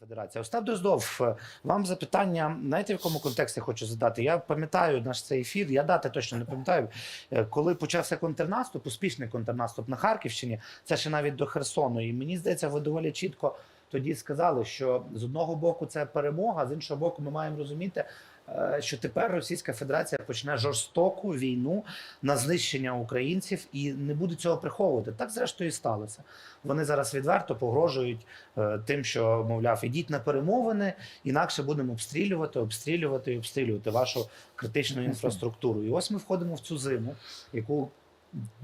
Федерація. Остап Дроздов, е, вам запитання, знаєте, в якому контексті хочу задати? Я пам'ятаю наш цей ефір, я дати точно не пам'ятаю. Е, Коли почався контрнаступ, успішний контрнаступ на Харківщині, це ще навіть до Херсону. І мені здається, ви доволі чітко тоді сказали, що з одного боку це перемога, з іншого боку, ми маємо розуміти, що тепер Російська Федерація почне жорстоку війну на знищення українців і не буде цього приховувати. Так зрештою і сталося. Вони зараз відверто погрожують е, тим, що мовляв, ідіть на перемовини, інакше будемо обстрілювати, обстрілювати і обстрілювати вашу критичну інфраструктуру. І ось ми входимо в цю зиму, яку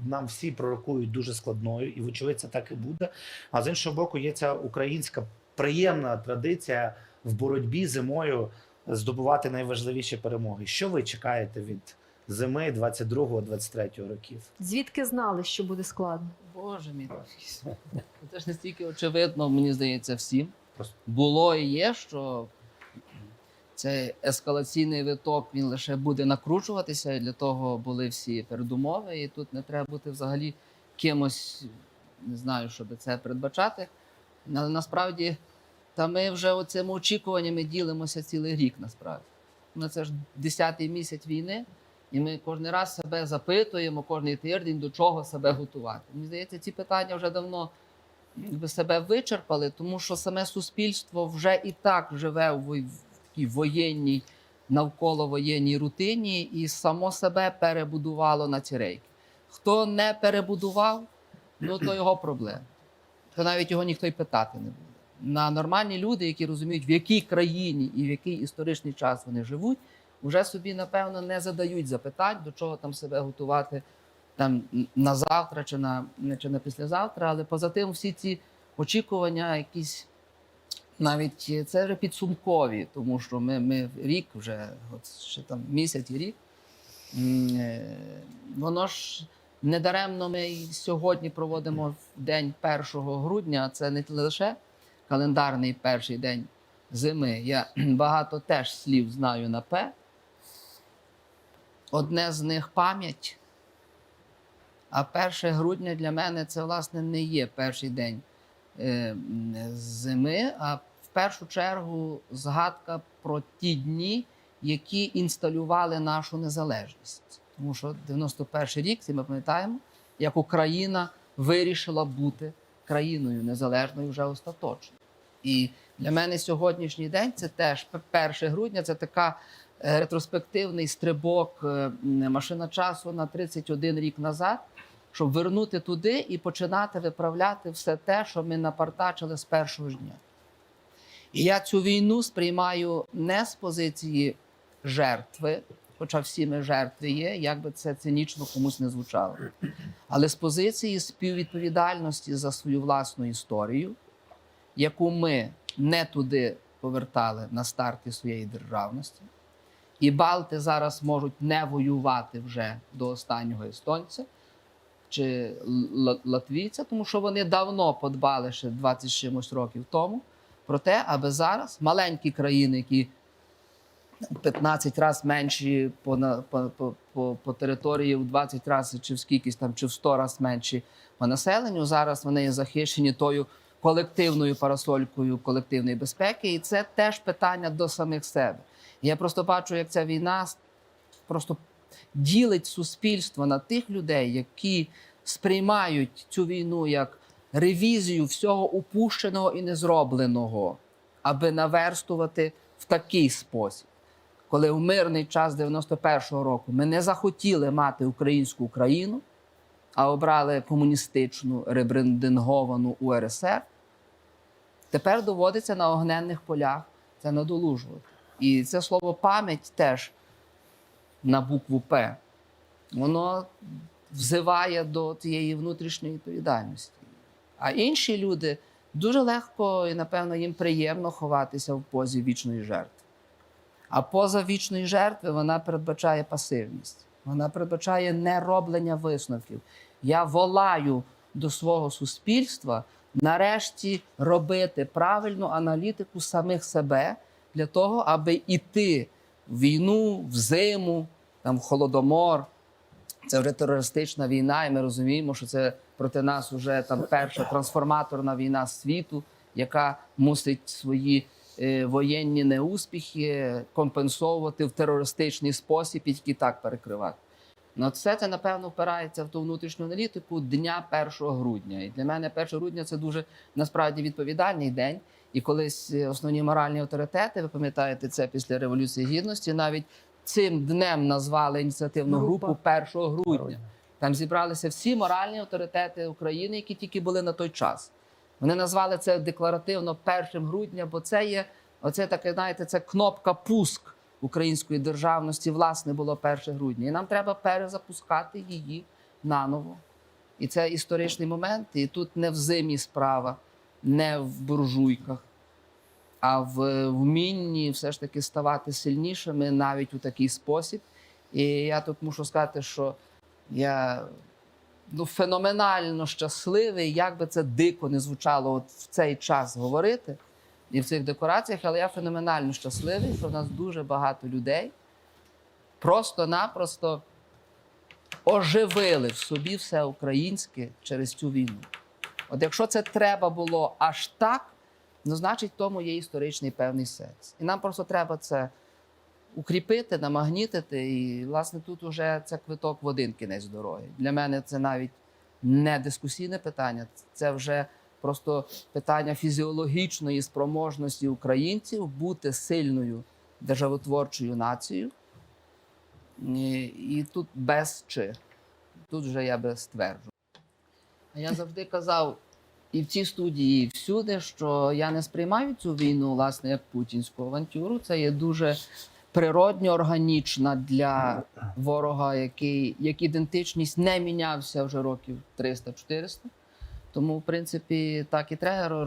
нам всі пророкують дуже складною, і вочевидь це так і буде. А з іншого боку, є ця українська приємна традиція в боротьбі зимою здобувати найважливіші перемоги. Що ви чекаєте від зими 22-23 років? Звідки знали, що буде складно? Боже мій. Це ж настільки очевидно, мені здається, всім. Просто. Було і є, що цей ескалаційний виток він лише буде накручуватися, і для того були всі передумови, і тут не треба бути взагалі кимось, не знаю, щоб це передбачати. Але насправді, та ми вже оцими очікуваннями ділимося цілий рік, насправді. Ну, це ж 10-й місяць війни, і ми кожен раз себе запитуємо, кожний тиждень до чого себе готувати. Мені здається, ці питання вже давно себе вичерпали, тому що саме суспільство вже і так живе в такій воєнній, навколо воєнній рутині і само себе перебудувало на ці рейки. Хто не перебудував, ну то його проблема. То навіть його ніхто й питати не буде. На нормальні люди, які розуміють, в якій країні і в який історичний час вони живуть, вже собі, напевно, не задають запитань, до чого там себе готувати там на завтра чи на, чи на післязавтра. Але поза тим, всі ці очікування, якісь навіть це вже підсумкові, тому що ми, ми рік вже, от ще там місяць і рік. е, Воно ж недаремно ми сьогодні проводимо в день 1 грудня. Це не лише календарний перший день зими. Я багато теж слів знаю на П. Одне з них пам'ять. А 1 грудня для мене це, власне, не є перший день е, зими, а в першу чергу згадка про ті дні, які інсталювали нашу незалежність. Тому що 91 рік, ми пам'ятаємо, як Україна вирішила бути країною незалежною вже остаточно. І для мене сьогоднішній день це теж 1 грудня, це така е, ретроспективний стрибок е, машина часу на 31 рік назад, щоб вернути туди і починати виправляти все те, що ми напартачили з першого ж дня. І я цю війну сприймаю не з позиції жертви, хоча всі ми жертви є, як би це цинічно комусь не звучало, але з позиції співвідповідальності за свою власну історію, яку ми не туди повертали на старті своєї державності. І Балти зараз можуть не воювати вже до останнього естонця чи латвійця, тому що вони давно подбали ще 20 чимось років тому про те, аби зараз маленькі країни, які 15 разів менші по, по, по, по, по території, в 20 разів чи в скількись там, чи в 100 разів менші по населенню, зараз вони є захищені тою колективною парасолькою колективної безпеки, і це теж питання до самих себе. Я просто бачу, як ця війна просто ділить суспільство на тих людей, які сприймають цю війну як ревізію всього упущеного і незробленого, аби наверстувати в такий спосіб. Коли в мирний час 91-го року ми не захотіли мати українську країну, а обрали комуністичну ребрендинговану УРСР, тепер доводиться на огненних полях це надолужувати. І це слово пам'ять теж на букву П, воно взиває до цієї внутрішньої відповідальності. А інші люди дуже легко і, напевно, їм приємно ховатися в позі вічної жертви. А поза вічної жертви вона передбачає пасивність, вона передбачає нероблення висновків. Я волаю до свого суспільства нарешті робити правильну аналітику самих себе для того, аби йти в війну, в зиму, там, в холодомор. Це вже терористична війна, і ми розуміємо, що це проти нас вже там перша трансформаторна війна світу, яка мусить свої воєнні неуспіхи компенсовувати в терористичний спосіб і тільки так перекривати. Ну, все це, напевно, впирається в ту внутрішню аналітику дня 1 грудня. І для мене 1 грудня це дуже насправді відповідальний день. І колись е, основні моральні авторитети, ви пам'ятаєте це після Революції Гідності, навіть цим днем назвали ініціативну групу 1 грудня. Там зібралися всі моральні авторитети України, які тільки були на той час. Вони назвали це декларативно 1 грудня, бо це є оце таке, знаєте, це кнопка пуск української державності, власне, було 1 грудня. І нам треба перезапускати її наново. І це історичний момент. І тут не в зимі справа, не в буржуйках, а в вмінні все ж таки ставати сильнішими навіть у такий спосіб. І я тут мушу сказати, що я ну, феноменально щасливий, як би це дико не звучало от в цей час говорити і в цих декораціях, але я феноменально щасливий, що в нас дуже багато людей просто-напросто оживили в собі все українське через цю війну. От якщо це треба було аж так, ну значить тому є історичний певний сенс. І нам просто треба це укріпити, намагнітити. І, власне, тут уже це квиток в один кінець дороги. Для мене це навіть не дискусійне питання, це вже просто питання фізіологічної спроможності українців бути сильною державотворчою нацією. І, і тут без чи. Тут вже я би стверджу. Я завжди казав і в цій студії, і всюди, що я не сприймаю цю війну, власне, як путінську авантюру. Це є дуже природньо органічна для ворога, який як ідентичність не мінявся вже років 300-400. Тому, в принципі, так і треба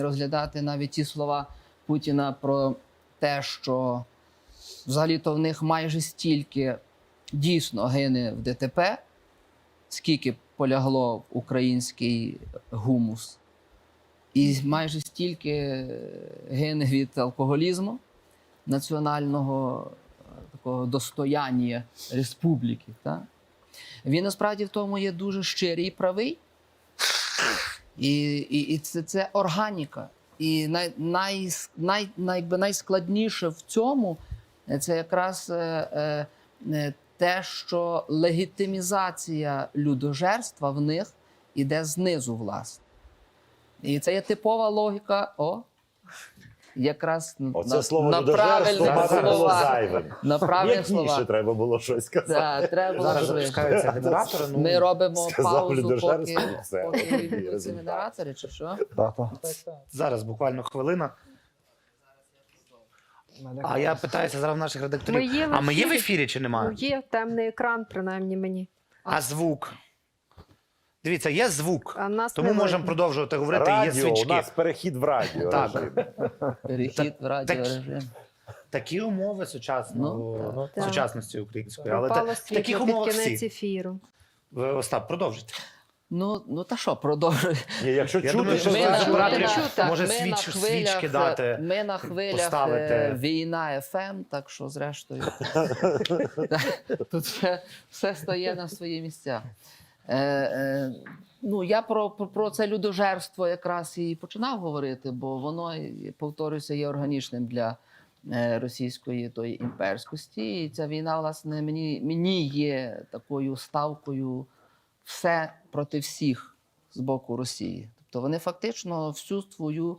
розглядати навіть ті слова Путіна про те, що взагалі-то в них майже стільки дійсно гине в ДТП, скільки полягло український гумус, і майже стільки гине від алкоголізму, національного е, такого достояння республіки. Так? Він насправді в тому є дуже щирий і правий. І, і, і це, це органіка. І най, най, най, най, найскладніше в цьому е, це якраз е, е, е, те, що легітимізація людожерства в них іде знизу, власне. І це є типова логіка. О, якраз Оце на, слово на правильних було словах. зайвим. На правильних словах. треба було щось сказати. Да, треба було Зараз запускаються генератори. Ну, Ми робимо паузу, поки, поки ці генератори, чи що? Зараз буквально хвилина. А я питаюся зараз в наших редакторів. Ми є в а ми є в ефірі? чи Ну, немає? є темний екран, принаймні мені. А звук. Дивіться, є звук. Нас Тому не можемо видно. продовжувати говорити. є Радіо, у нас перехід в радіо. Так. режим. Перехід в радіорежим. Такі умови сучасного, Ну, так. сучасності української. Але та, Пропало в таких світло під умовах кінець всі. ефіру. Ви, Остап, продовжуйте. Ну, ну та що, продовжуй. Ні, якщо Я чути, думаю, що Ми зараз на- операторів ми на- чути. може ми на свіч- хвилях, свічки дати, Ми на хвилях поставити. е, війна ФМ, так що зрештою тут все, все стає на свої місця. Е, е, ну, я про, про, про це людожерство якраз і починав говорити, бо воно, і, повторюся, є органічним для е, російської тої імперськості. І ця війна, власне, мені, мені є такою ставкою все проти всіх з боку Росії. Тобто вони фактично всю свою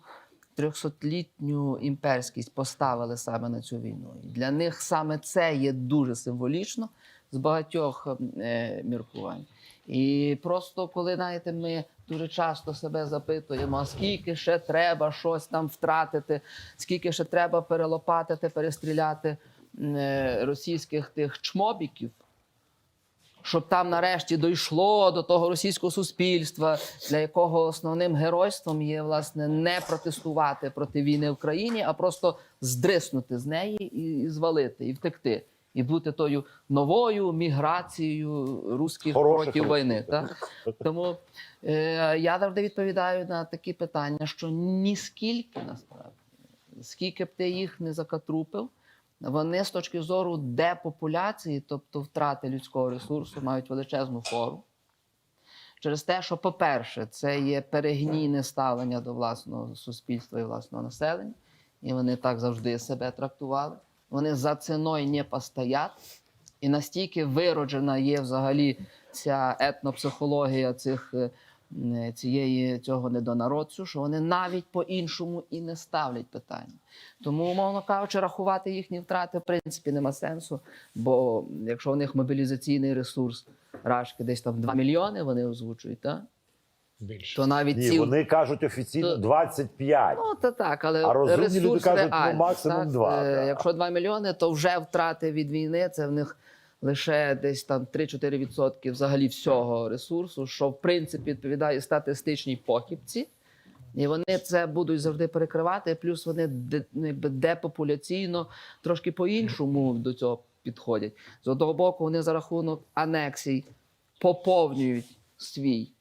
трьохсотлітню імперськість поставили саме на цю війну. І для них саме це є дуже символічно з багатьох е, міркувань. І просто коли знаєте, ми дуже часто себе запитуємо, скільки ще треба щось там втратити, скільки ще треба перелопатити, перестріляти е, російських тих чмобіків, щоб там нарешті дійшло до того російського суспільства, для якого основним геройством є власне не протестувати проти війни в країні, а просто здриснути з неї і, і звалити, і втекти, і бути тою новою міграцією русських Хороших проти війни. Так? Тому е, я завжди відповідаю на такі питання, що ні скільки насправді, скільки б ти їх не закатрупив, вони з точки зору депопуляції, тобто втрати людського ресурсу, мають величезну фору. через те, що, по-перше, це є перегнійне ставлення до власного суспільства і власного населення, і вони так завжди себе трактували. Вони за ціною не постоять. І настільки вироджена є взагалі ця етнопсихологія цих, е, цієї, цього недонародцю, що вони навіть по-іншому і не ставлять питання. Тому, умовно кажучи, рахувати їхні втрати в принципі нема сенсу. Бо якщо у них мобілізаційний ресурс рашки десь там 2 мільйони, вони озвучують, так? Більше. то навіть Ні, ці вони кажуть офіційно То- 25. Ну, то так, але А розумні ресурс люди кажуть, ну, максимум так? два, Е, да. Якщо 2 мільйони, то вже втрати від війни це в них лише десь там 3-4% взагалі всього ресурсу, що в принципі відповідає статистичній похибці. І вони це будуть завжди перекривати. Плюс вони де, ну, якби депопуляційно трошки по-іншому до цього підходять. З одного боку, вони за рахунок анексій поповнюють свій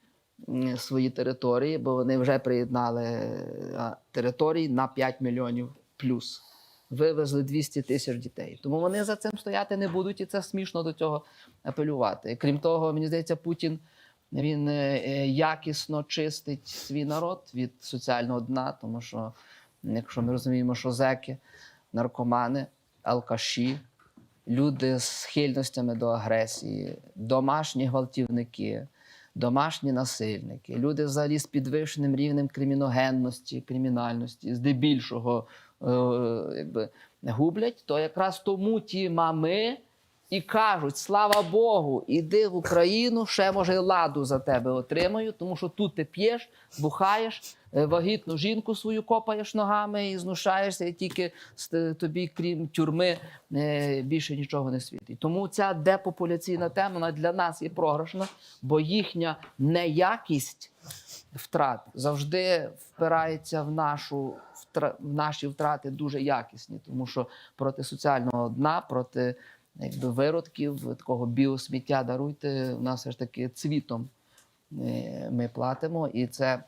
свої території, бо вони вже приєднали е, території на 5 мільйонів плюс. Вивезли 200 тисяч дітей. Тому вони за цим стояти не будуть, і це смішно до цього апелювати. Крім того, мені здається, Путін він е, е, якісно чистить свій народ від соціального дна, тому що, якщо ми розуміємо, що зеки, наркомани, алкаші, люди з схильностями до агресії, домашні гвалтівники, домашні насильники, люди взагалі з підвищеним рівнем криміногенності, кримінальності, здебільшого е, якби, гублять, то якраз тому ті мами і кажуть: слава Богу, іди в Україну, ще може ладу за тебе отримаю, тому що тут ти п'єш, бухаєш, вагітну жінку свою копаєш ногами і знушаєшся, і тільки тобі, крім тюрми, е, більше нічого не світить. Тому ця депопуляційна тема вона для нас є програшна, бо їхня неякість втрат завжди впирається в нашу в наші втрати дуже якісні, тому що проти соціального дна, проти якби виродків, такого біосміття даруйте, у нас все ж таки цвітом е, ми платимо, і це.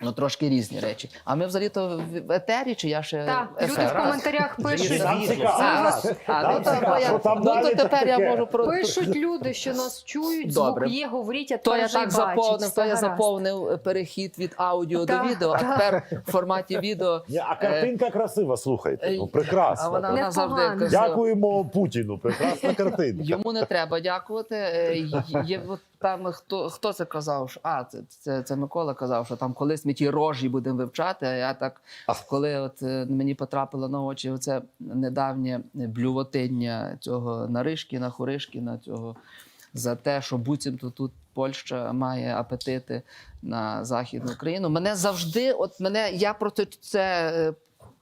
Ну, трошки різні речі. А ми взагалі то в етері, чи я ще Так, люди в коментарях пишуть. Ну, то, ну, далі то тепер я можу про Пишуть люди, що нас чують, Добре. звук є, говоріть, а То я так заповнив, то я заповнив е, перехід від аудіо Так, до відео, а тепер в форматі відео. Ні, а картинка красива, слухайте. Ну, е, прекрасна. А вона, вона завжди красива. Дякуємо Путіну. Прекрасна картинка. Йому не треба дякувати. Е, Є, от там хто, хто це казав? А, це, це, це Микола казав, що там колись ми ті рожі будемо вивчати. А я так, коли от е, мені потрапило на очі оце недавнє блювотиння цього Наришкіна, Хуришкіна, цього за те, що буцімто тут Польща має апетити на Західну Україну. Мене завжди, от мене, я проти це.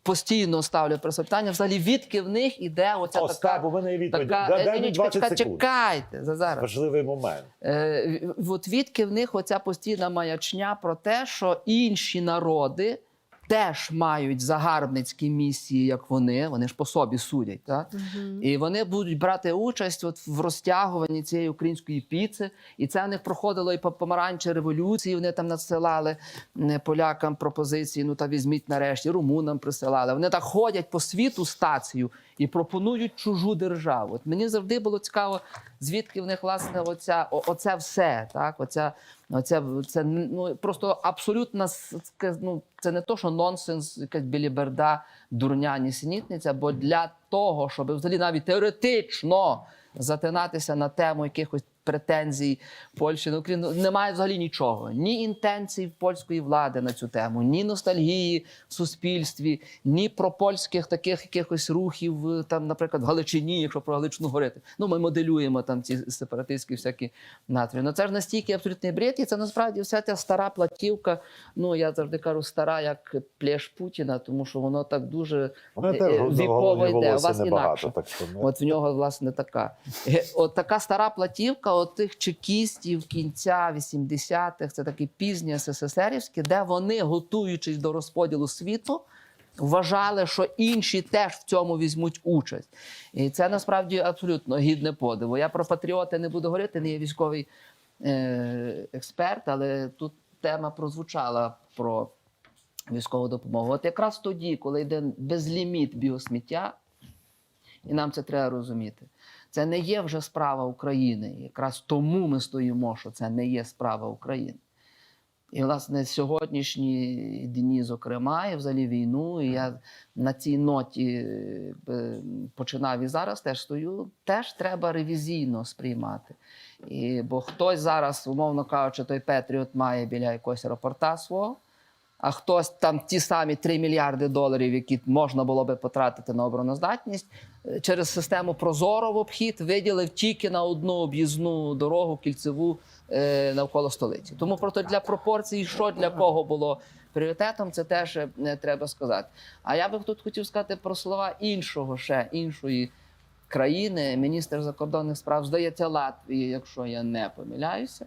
Постійно ставлю питання, взагалі, відки в них іде оця О, така у мене є відповідь. Така, Дай е, дай ні, мені чекайте, 20 секунд. чекайте за зараз. Важливий момент. Е, от відки в них оця постійна маячня про те, що інші народи теж мають загарбницькі місії, як вони. Вони ж по собі судять. Так? Мгм. І вони будуть брати участь от в розтягуванні цієї української піци. І це в них проходило і по помаранчі революції. Вони там надсилали м, полякам пропозиції. Ну та візьміть нарешті, румунам присилали. Вони так ходять по світу стацію і пропонують чужу державу. От мені завжди було цікаво, звідки в них власне оця, оце все. Так, оця, оця це ну просто абсолютно ну, це не то, що нонсенс, якась біліберда, дурня, нісенітниця, бо для того, щоб взагалі навіть теоретично затинатися на тему якихось претензій Польщі на Україну, немає взагалі нічого. Ні інтенцій польської влади на цю тему, ні ностальгії в суспільстві, ні пропольських таких якихось рухів, е, там, наприклад, в Галичині, якщо про Галичину говорити. Ну, ми моделюємо там ці сепаратистські всякі натрії. Ну це ж настільки абсолютний бред, і це насправді вся ця стара платівка. Ну я завжди кажу, стара як плєш Путіна, тому що воно так дуже е, віково йде. У вас інакше. так що От в нього, власне, така. Е, От така стара платівка от тих чекістів кінця 80-х, це такі пізні СССРівські, де вони, готуючись до розподілу світу, вважали, що інші теж в цьому візьмуть участь. І це насправді абсолютно гідне подиву. Я про патріоти не буду говорити, не є військовий е, експерт, але тут тема прозвучала про військову допомогу. От якраз тоді, коли йде безліміт біосміття, і нам це треба розуміти. Це не є вже справа України. Якраз тому ми стоїмо, що це не є справа України. І, власне, сьогоднішні дні, зокрема, і взагалі війну, і я на цій ноті е, починав і зараз теж стою, теж треба ревізійно сприймати. І, бо хтось зараз, умовно кажучи, той Петріот має біля якогось аеропорта свого, а хтось там ті самі 3 мільярди доларів, які можна було би потратити на обороноздатність, через систему Прозоро в обхід виділив тільки на одну об'їзну дорогу кільцеву е, навколо столиці. Тому просто для пропорцій, що для кого було пріоритетом, це теж е, треба сказати. А я би тут хотів сказати про слова іншого ще іншої країни. Міністр закордонних справ здається Латвії, якщо я не помиляюся,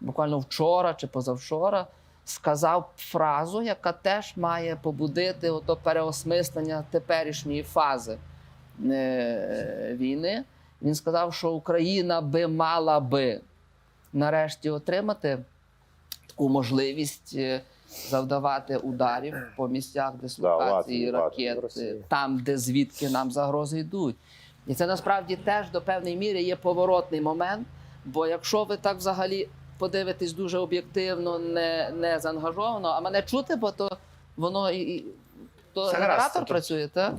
буквально вчора чи позавчора. Сказав фразу, яка теж має побудити ото переосмислення теперішньої фази війни. Він сказав, що Україна би мала би нарешті отримати таку можливість е, завдавати ударів по місцях дислокації Латвії, ракет, е, там, де звідки нам загрози йдуть. І це насправді теж до певної міри є поворотний момент. Бо якщо ви так взагалі подивитесь дуже об'єктивно, не, не заангажовано, а мене чути, бо то воно і. і то генератор працює, так?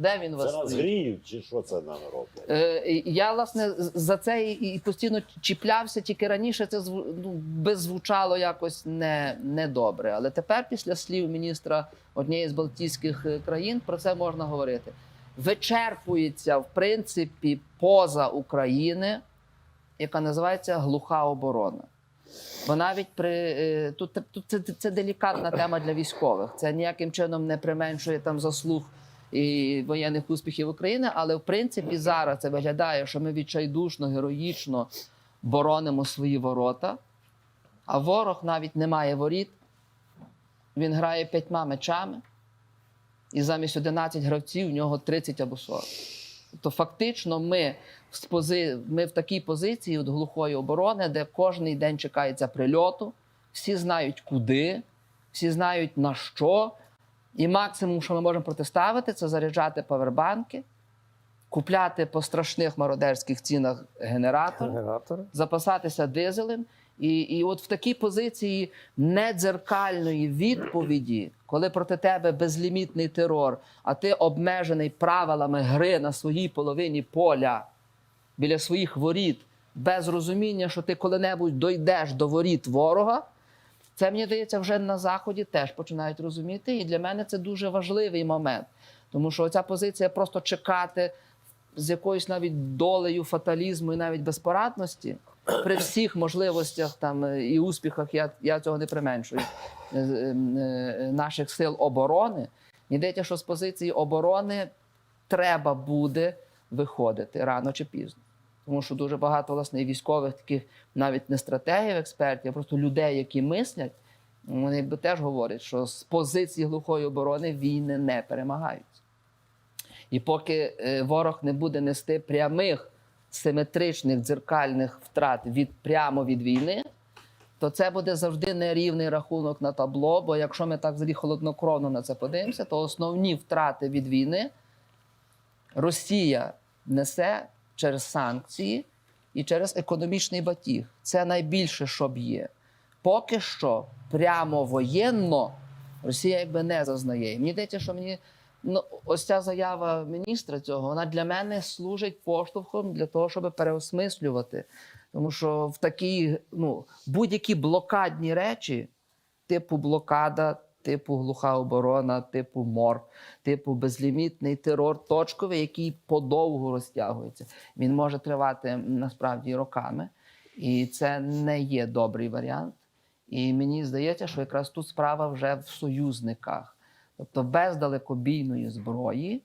Де він вас? Це нас гріють, чи що це нам роблять? Е, я власне за це і, і постійно чіплявся, тільки раніше це ну, би звучало якось не, не добре. Але тепер, після слів міністра однієї з Балтійських е, країн, про це можна говорити. Вичерпується, в принципі, поза України, яка називається глуха оборона. Бо навіть при е, тут, тут це, це делікатна тема для військових. Це ніяким чином не применшує там заслуг і воєнних успіхів України, але в принципі зараз це виглядає, що ми відчайдушно, героїчно боронимо свої ворота, а ворог навіть не має воріт. Він грає п'ятьма мечами, і замість 11 гравців в нього 30 або 40. Тобто, фактично, ми в, пози... ми в такій позиції от глухої оборони, де кожен день чекається прильоту, всі знають куди, всі знають на що. І максимум, що ми можемо протиставити, це заряджати павербанки, купляти по страшних мародерських цінах генератори, Генератори. запасатися дизелем. І, і от в такій позиції недзеркальної відповіді, коли проти тебе безлімітний терор, а ти обмежений правилами гри на своїй половині поля біля своїх воріт, без розуміння, що ти коли-небудь дойдеш до воріт ворога, це мені здається, вже на заході теж починають розуміти. І для мене це дуже важливий момент. Тому що ця позиція просто чекати з якоюсь навіть долею фаталізму і навіть безпорадності при всіх можливостях там е, і успіхах, я, я цього не применшую е, е, наших сил оборони. Мені здається, що з позиції оборони треба буде виходити рано чи пізно. Тому що дуже багато власне і військових таких навіть не стратегів, експертів, а просто людей, які мислять, вони би теж говорять, що з позиції глухої оборони війни не перемагаються. І поки е, ворог не буде нести прямих симетричних дзеркальних втрат від прямо від війни, то це буде завжди нерівний рахунок на табло. Бо якщо ми так взагалі холоднокровно на це подивимося, то основні втрати від війни Росія несе через санкції і через економічний батіг. Це найбільше, що б є. Поки що, прямо воєнно Росія якби не зазнає. Мені здається, що мені ну, ось ця заява міністра цього, вона для мене служить поштовхом для того, щоб переосмислювати. Тому що в такі ну, будь-які блокадні речі, типу блокада, типу глуха оборона, типу мор, типу безлімітний терор точковий, який подовго розтягується. Він може тривати насправді роками, і це не є добрий варіант. І мені здається, що якраз тут справа вже в союзниках. Тобто без далекобійної зброї,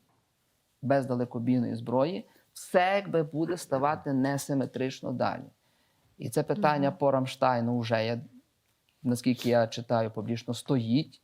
без далекобійної зброї, все якби буде ставати несиметрично далі. І це питання по Рамштайну вже, я, наскільки я читаю публічно, стоїть.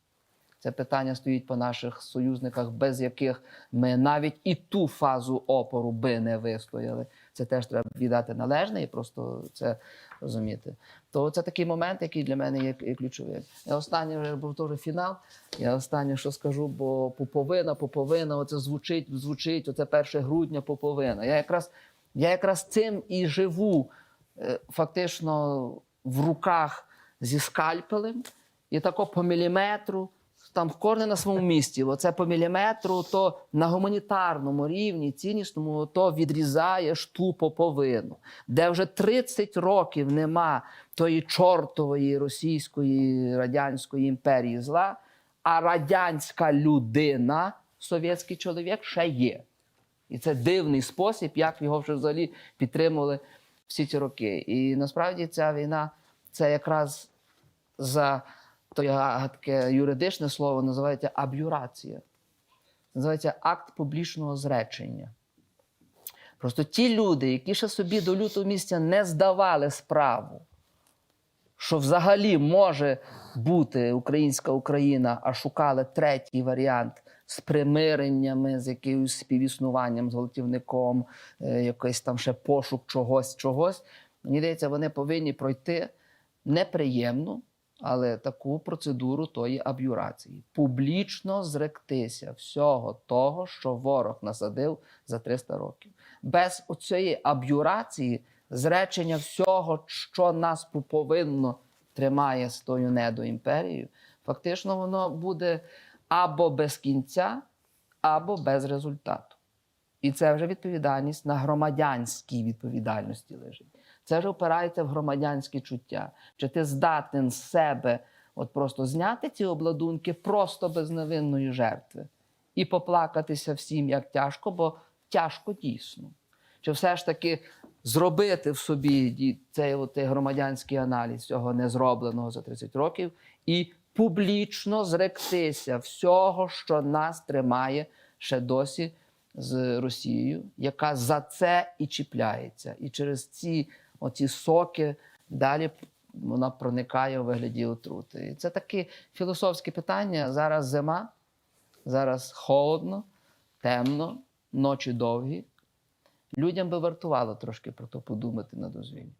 Це питання стоїть по наших союзниках, без яких ми навіть і ту фазу опору би не вистояли. Це теж треба віддати належне і просто це розуміти. То це такий момент, який для мене є, ключовим. І останнє вже був теж фінал. Я останнє, що скажу, бо поповина, поповина, оце звучить, звучить, оце 1 грудня поповина. Я якраз Я якраз цим і живу е, фактично в руках зі скальпелем, і тако по міліметру, там кожне на своєму місці. Оце по міліметру, то на гуманітарному рівні, ціннісному, то відрізаєш ту поповину, де вже 30 років нема тої чортової російської радянської імперії зла, а радянська людина, совєтський чоловік, ще є. І це дивний спосіб, як його вже взагалі підтримували всі ці роки. І насправді ця війна це якраз за то я таке юридичне слово називається аб'юрація. Називається акт публічного зречення. Просто ті люди, які ще собі до лютого місяця не здавали справу, що взагалі може бути українська Україна, а шукали третій варіант з примиреннями, з якимось співіснуванням з гвалтівником, е, якийсь там ще пошук чогось, чогось. Мені здається, вони повинні пройти неприємну, але таку процедуру тої аб'юрації. Публічно зректися всього того, що ворог насадив за 300 років. Без оцієї аб'юрації, зречення всього, що нас повинно тримає з тою недоімперією, фактично воно буде або без кінця, або без результату. І це вже відповідальність на громадянській відповідальності лежить. Це вже опирається в громадянські чуття. Чи ти здатен з себе от просто зняти ці обладунки просто без невинної жертви і поплакатися всім, як тяжко, бо тяжко дійсно. Чи все ж таки зробити в собі цей, от, громадянський аналіз цього незробленого за 30 років і публічно зректися всього, що нас тримає ще досі з Росією, яка за це і чіпляється. І через ці оці соки далі вона проникає у вигляді отрути. І це таке філософське питання. Зараз зима, зараз холодно, темно, ночі довгі. Людям би вартувало трошки про то подумати на дозвілі.